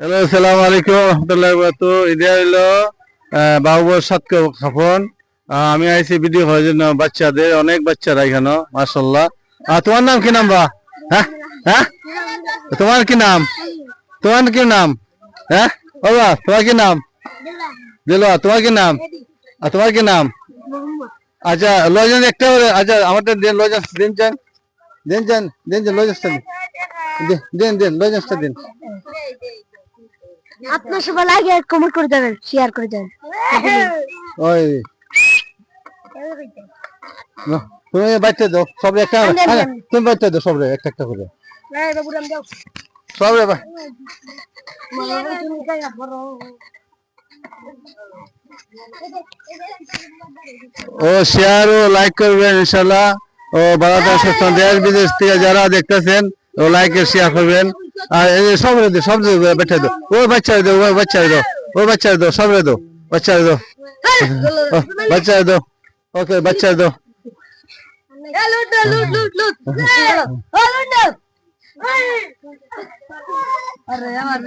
Hello সালাম আলাইকুম রহমতুল্লাহ বাতু এটা হইল বাবুর সাতকে খাফন আমি আইছি ভিডিও করার জন্য বাচ্চাদের অনেক বাচ্চারা এখানে মাসাল্লাহ তোমার নাম কি নাম বা? হ্যাঁ? হ্যাঁ? তোমার কি নাম? তোমার কি নাম? হ্যাঁ? বাবা তোমার কি নাম? দিলো তোমার কি নাম? আর তোমার কি নাম? আচ্ছা লজেন্স একটা আচ্ছা আমাদের দিন লজেন্স দিন চান দিন চান দিন চান লজেন্সটা দিন। দিন, দিন লজেন্সটা দিন। আপনার সবাই লাগে কমেন্ট করে দেবেন শেয়ার করে দেবেন। ওই তুমি বাচ্চা দাও সব একটা। তুমি বাচ্চা দাও সব একটা একটা করে। ভাই। ও শেয়ার ও লাইক করবেন ইনশাল্লাহ ও বাংলাদেশ দেশ বিদেশ থেকে যারা দেখতেছেন ও লাইক শেয়ার করবেন। এই যে সব রে রে বাচ্চা দাও ও বাচ্চা দাও ও বাচ্চা দাও ও বাচ্চা দাও সব রে দাও বাচ্চা ও, বাচ্চা দাও ওকে বাচ্চা দাও আরে আমার